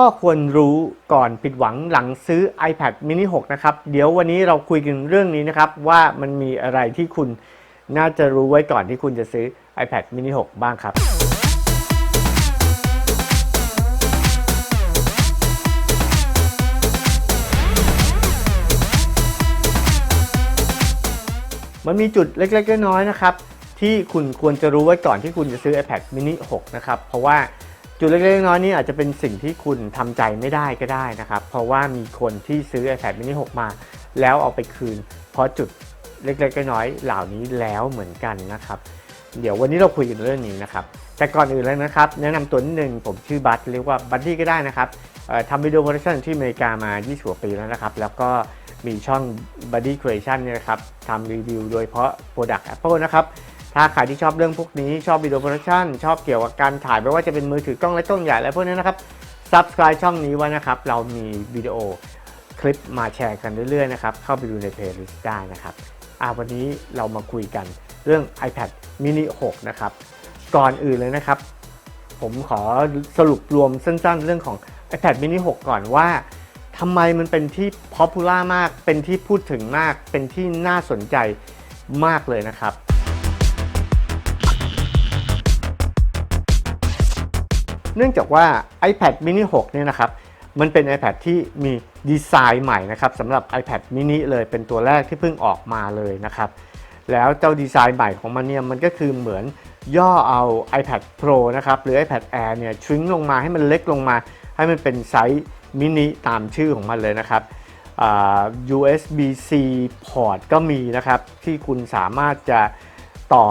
ข้อควรรู้ก่อนผิดหวังหลังซื้อ iPad mini 6 นะครับ เดี๋ยววันนี้เราคุยกันเรื่องนี้นะครับ ว่ามันมีอะไรที่คุณน่าจะรู้ไว้ก่อนที่คุณจะซื้อ iPad mini 6 บ้างครับ มันมีจุดเล็กๆน้อยๆนะครับ ที่คุณควรจะรู้ไว้ก่อนที่คุณจะซื้อ iPad mini 6 นะครับ เพราะว่า จุดเล็กๆน้อยๆนี้อาจจะเป็นสิ่งที่คุณทำใจไม่ได้ก็ได้นะครับ เพราะว่ามีคนที่ซื้อ iPad mini 6 มา แล้วเอาไปคืน เพราะจุดเล็กๆน้อยๆเหล่านี้แล้วเหมือนกันนะครับ เดี๋ยววันนี้เราคุยกันเรื่องนี้นะครับแต่ก่อนอื่นเลยนะครับ แนะนำตัวนิดนึงผมชื่อบัตเรียกว่าบัตตี้ก็ได้นะครับทำวิดีโอโปรดักชันที่อเมริกามา 20กว่าปีแล้วนะครับ แล้วก็มีช่อง Buddy Creation เนี่ยนะครับทำรีวิวโดยเพาะ Product Apple นะครับ ถ้าใครที่ชอบเรื่องพวกนี้ชอบวิดีโอโปรดักชันชอบเกี่ยวกับการถ่ายไม่ว่าจะเป็นมือถือกล้องเล็กกล้องใหญ่อะไรพวกนี้นะครับ Subscribe ช่องนี้ไว้นะครับ เรามีวิดีโอคลิปมาแชร์กันเรื่อยๆนะครับ เข้าไปดูในเพลย์ลิสต์ได้นะครับอ่าวันนี้เรามาคุยกันเรื่อง iPad mini 6 นะครับ ก่อนอื่นเลยนะครับ ผมขอสรุปรวมสั้นๆ เรื่องของ iPad mini 6 ก่อนว่าทำไมมันเป็นที่ popular มาก เป็นที่พูดถึงมาก เป็นที่น่าสนใจมากเลยนะครับ เนื่องจากว่า iPad mini 6เนี่ยนะครับมันเป็น iPad ที่มีดีไซน์ใหม่นะครับสำหรับ iPad mini เลยเป็นตัวแรกที่เพิ่งออกมาเลยนะครับแล้วเจ้าดีไซน์ใหม่ของมันเนี่ยมันก็คือเหมือนย่อเอา iPad Pro นะครับหรือ iPad Air เนี่ยชริงลงมาให้มันเล็กลงมา ให้มันเป็นไซส์มินิตามชื่อของมันเลยนะครับ USB-C port ก็มีนะครับที่คุณสามารถจะ ต่อ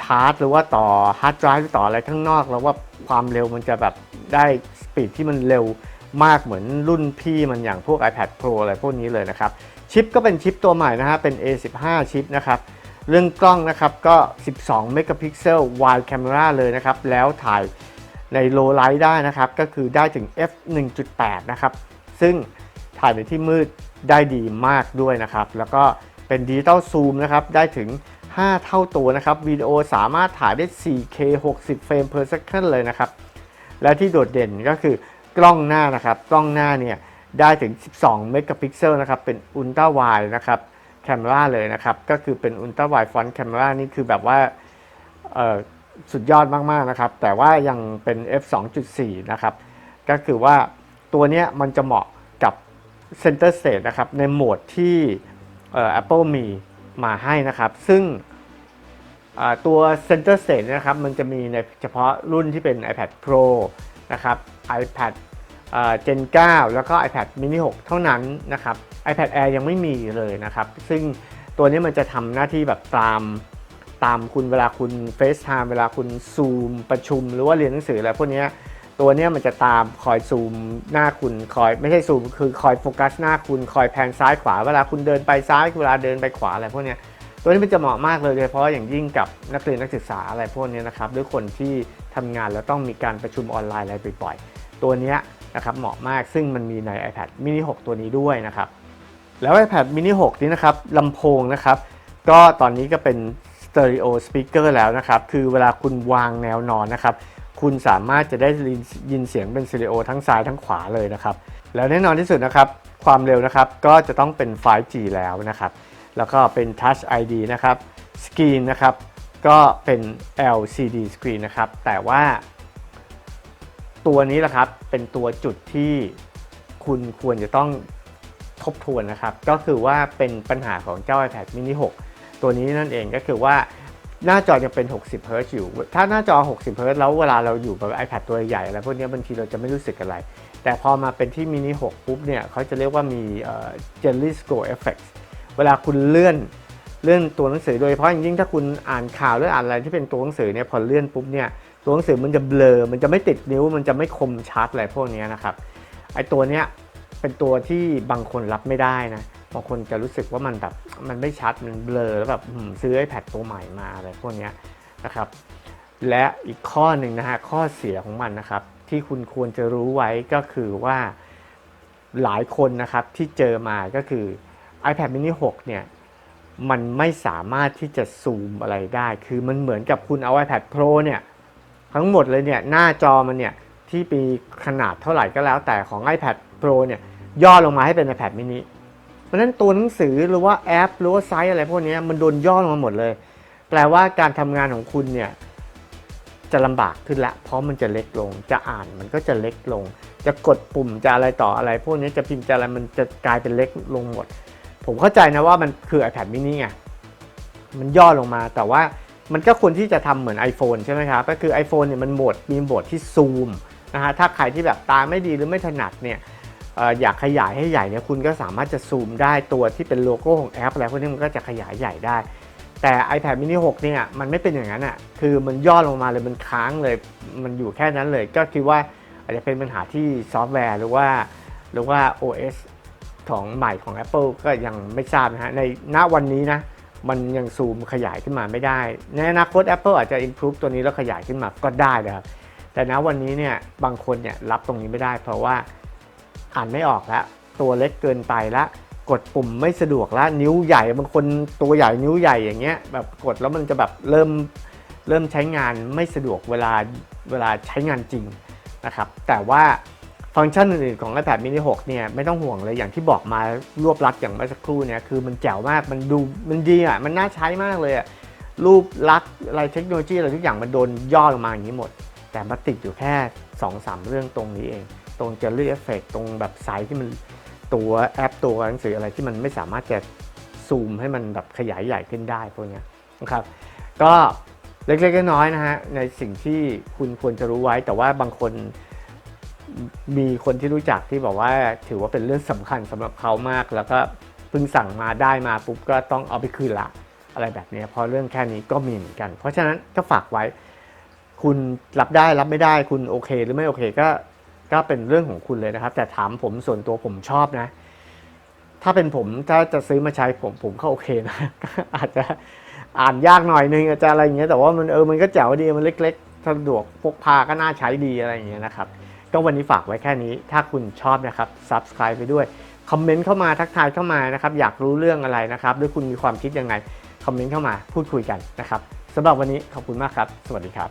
ชาร์จ หรือว่าต่อฮาร์ดไดรฟ์หรือต่ออะไรข้างนอก แล้วว่าความเร็วมันจะแบบได้สปีดที่มันเร็วมากเหมือนรุ่นพี่มันอย่างพวก iPad Pro อะไรพวกนี้เลยนะครับ ชิปก็เป็นชิปตัวใหม่นะฮะ เป็น A15 ชิปนะครับ เรื่องกล้องนะครับก็ 12 เมกะพิกเซล wide camera เลยนะครับ แล้วถ่ายใน low light ได้นะครับ ก็คือได้ถึง f 1.8 นะครับ ซึ่งถ่ายในที่มืดได้ดีมากด้วยนะครับ แล้วก็เป็นดิจิตอลซูมนะครับ ได้ถึง 5 เท่าตัวนะครับวิดีโอสามารถถ่ายได้ 4K 60 เฟรม per second เลยนะครับ และที่โดดเด่นก็คือกล้องหน้านะครับ กล้องหน้าเนี่ยได้ถึง 12 เมกะพิกเซลนะครับ เป็นอุลตร้าไวด์นะครับแคมราเลยนะครับ ก็คือเป็นอุลตร้าไวด์ฟอนต์แคมรานี่คือแบบว่าสุดยอดมาก ๆ นะครับ แต่ว่ายังเป็น f 2.4 นะครับ ก็คือว่าตัวเนี้ยมันจะเหมาะกับ Center Stage นะครับ ในโหมดที่เอ่อ Apple มีมาให้นะครับ ซึ่ง ตัว Center Stage นะครับมันจะมีในเฉพาะรุ่นที่เป็น iPad Pro นะครับ iPad Gen 9 แล้วก็ iPad mini 6 เท่านั้นนะครับ iPad Air ยังไม่มีเลยนะครับ ซึ่งตัวนี้มันจะทำหน้าที่แบบตามตามคุณเวลาคุณ FaceTime เวลาคุณซูมประชุม หรือว่าเรียนหนังสืออะไรพวกนี้ตัวนี้มันจะตามคอยซูมหน้าคุณคอยไม่ใช่ซูมคือคอยโฟกัสหน้าคุณคอยแพนซ้ายขวา เวลาคุณเดินไปซ้ายเวลาเดินไปขวาอะไรพวกนี้ ตัวนี้มันจะเหมาะมากเลยโดยเฉพาะอย่างยิ่งกับนักเรียนนักศึกษาอะไรพวกนี้นะครับด้วยคนที่ทำงานแล้วต้องมีการประชุมออนไลน์อะไรบ่อยๆ ตัวนี้นะครับเหมาะมากซึ่งมันมีใน iPad mini 6 ตัวนี้ด้วยนะครับแล้ว iPad mini 6 นี้นะครับลำโพงนะครับก็ตอนนี้ก็เป็น stereo speaker แล้วนะครับคือเวลาคุณวางแนวนอนนะครับคุณสามารถจะได้ยินเสียงเป็นสเตอริโอทั้งซ้ายทั้งขวาเลยนะครับ แล้วแน่นอนที่สุดนะครับ ความเร็วนะครับก็จะต้องเป็น 5G แล้วนะครับ แล้วก็เป็น Touch ID นะครับสกรีนนะครับก็เป็น LCD screen นะครับ แต่ว่า ตัวนี้แหละครับเป็นตัวจุดที่คุณควรจะต้องทบทวนนะครับ ก็คือว่าเป็นปัญหาของเจ้า iPad mini 6 ตัวนี้นั่นเองก็คือว่าหน้าจอยังเป็น 60 Hz อยู่ ถ้าหน้าจอ 60 Hz แล้วเวลาเราอยู่กับ iPad ตัวใหญ่อะไรพวกนี้บางทีเราจะไม่รู้สึกอะไร แต่พอมาเป็นที่ mini 6ปุ๊บเนี่ยเขาจะเรียกว่ามี jelly scroll effect เวลาคุณเลื่อนเลื่อนตัวหนังสือโดยเฉพาะอย่างยิ่งถ้าคุณอ่านข่าวหรืออ่านอะไรที่เป็นตัวหนังสือเนี่ยพอเลื่อนปุ๊บเนี่ยตัวหนังสือมันจะเบลอ มันจะไม่ติดนิ้ว มันจะไม่คมชัดอะไรพวกนี้นะครับไอตัวเนี้ยเป็นตัวที่บางคนรับไม่ได้นะบางคนจะรู้สึกว่ามันแบบมันไม่ชัดมันเบลอแล้วแบบอืมซื้อ iPad ตัวใหม่มาอะไรพวกนี้นะครับและอีกข้อหนึ่งนะฮะข้อเสียของมันนะครับ ที่คุณควรจะรู้ไว้ก็คือว่าหลายคนนะครับที่เจอมาก็คือ iPad mini 6 เนี่ย มันไม่สามารถที่จะซูมอะไรได้ คือมันเหมือนกับคุณเอา iPad Pro เนี่ย ทั้งหมดเลยเนี่ย หน้าจอมันเนี่ย ที่มีขนาดเท่าไหร่ก็แล้วแต่ของ iPad Pro เนี่ย ย่อลงมาให้เป็น iPad mini เพราะนั้นตัวหนังสือหรือว่าแอป หรือว่าไซต์อะไรพวกนี้มันโดนย่อลงมาหมดเลย แปลว่าการทำงานของคุณเนี่ยจะลำบากขึ้นละ เพราะมันจะเล็กลง จะอ่านมันก็จะเล็กลง จะกดปุ่มจะอะไรต่ออะไร พวกนี้จะพิมพ์จะอะไรมันจะกลายเป็นเล็กลงหมด ผมเข้าใจนะว่ามันคือ iPad mini ไง มันย่อลงมา แต่ว่ามันก็ควรที่จะทำเหมือน iPhone ใช่ไหมครับ ก็คือ iPhone เนี่ยมันโหมดมีโหมดที่ซูมนะฮะ ถ้าใครที่แบบตาไม่ดีหรือไม่ถนัดเนี่ยอยากขยายให้ใหญ่เนี่ยคุณก็สามารถจะซูมได้ตัวที่เป็นโลโก้ของแอปอะไรพวกนี้มันก็จะขยายใหญ่ได้ แต่ iPad mini 6 เนี่ยมันไม่เป็นอย่างนั้นอะ คือมันย่อลงมาเลยมันค้างเลย มันอยู่แค่นั้นเลย ก็คิดว่าอาจจะเป็นปัญหาที่ซอฟต์แวร์หรือว่าหรือว่า OS ของใหม่ของ Apple ก็ยังไม่ทราบนะฮะในณวันนี้นะมันยังซูมขยายขึ้นมาไม่ได้ ในอนาคต Apple อาจจะ improve ตัวนี้แล้วขยายขึ้นมาก็ได้นะครับ แต่ณวันนี้เนี่ยบางคนเนี่ยรับตรงนี้ไม่ได้ เพราะว่าอ่านไม่ออกแล้วตัวเล็กเกินไปละกดปุ่มไม่สะดวกละนิ้วใหญ่บางคนตัวใหญ่นิ้วใหญ่อย่างเงี้ยแบบกดแล้วมันจะแบบเริ่มเริ่มใช้งานไม่สะดวกเวลาเวลาใช้งานจริงนะครับ แต่ว่า ฟังก์ชันอื่นๆของ iPad mini 6 เนี่ยไม่ต้องห่วงเลยอย่างที่บอกมารวบรัดอย่างเมื่อสักครู่เนี่ยคือมันแจ๋วมากมันดูมันดีอะมันน่าใช้มากเลยอะรูปลักษณ์อะไรเทคโนโลยีอะไรทุกอย่างมันโดนย่อลงมาอย่างนี้หมด แต่มาติดอยู่แค่2-3เรื่องตรงนี้เอง ตรง Jelly Effect ตรงแบบไซส์ที่มันตัวแอปตัวหนังสืออะไรที่มันไม่สามารถจะซูมให้มันแบบขยายใหญ่ขึ้นได้พวกนี้นะครับ ก็เล็กๆน้อยๆนะฮะในสิ่งที่คุณควรจะรู้ไว้แต่ว่าบางคน มีคนที่รู้จักที่บอกว่าถือว่าเป็นเรื่องสำคัญสำหรับเขามาก แล้วก็เพิ่งสั่งมาได้มาปุ๊บก็ต้องเอาไปคืนละอะไรแบบนี้เพราะเรื่องแค่นี้ก็มีเหมือนกัน เพราะฉะนั้นก็ฝากไว้ คุณรับได้รับไม่ได้คุณโอเค หรือไม่โอเคก็ก็เป็นเรื่องของคุณเลยนะครับ แต่ถามผมส่วนตัวผมชอบนะ ถ้าเป็นผมถ้าจะซื้อมาใช้ผมผมก็โอเคนะอาจจะอ่านยากหน่อยนึงอาจจะอะไรอย่างเงี้ยแต่ว่ามันเออมันก็แจ๋วดีมันเล็ก ๆ สะดวกพกพาก็น่าใช้ดีอะไรอย่างเงี้ยนะครับ ก็วันนี้ฝากไว้แค่นี้ ถ้าคุณชอบนะครับ subscribe ไปด้วย คอมเมนต์เข้ามาทักทายเข้ามานะครับ อยากรู้เรื่องอะไรนะครับ หรือคุณมีความคิดยังไง คอมเมนต์เข้ามาพูดคุยกันนะครับสำหรับวันนี้ขอบคุณมากครับ สวัสดีครับ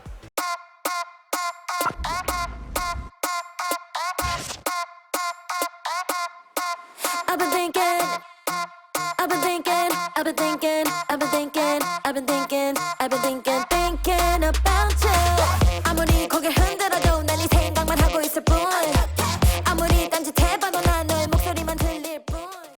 I've been thinking, I've been thinking, I've been thinking, I've been thinking, I've been thinking, I've been thinking.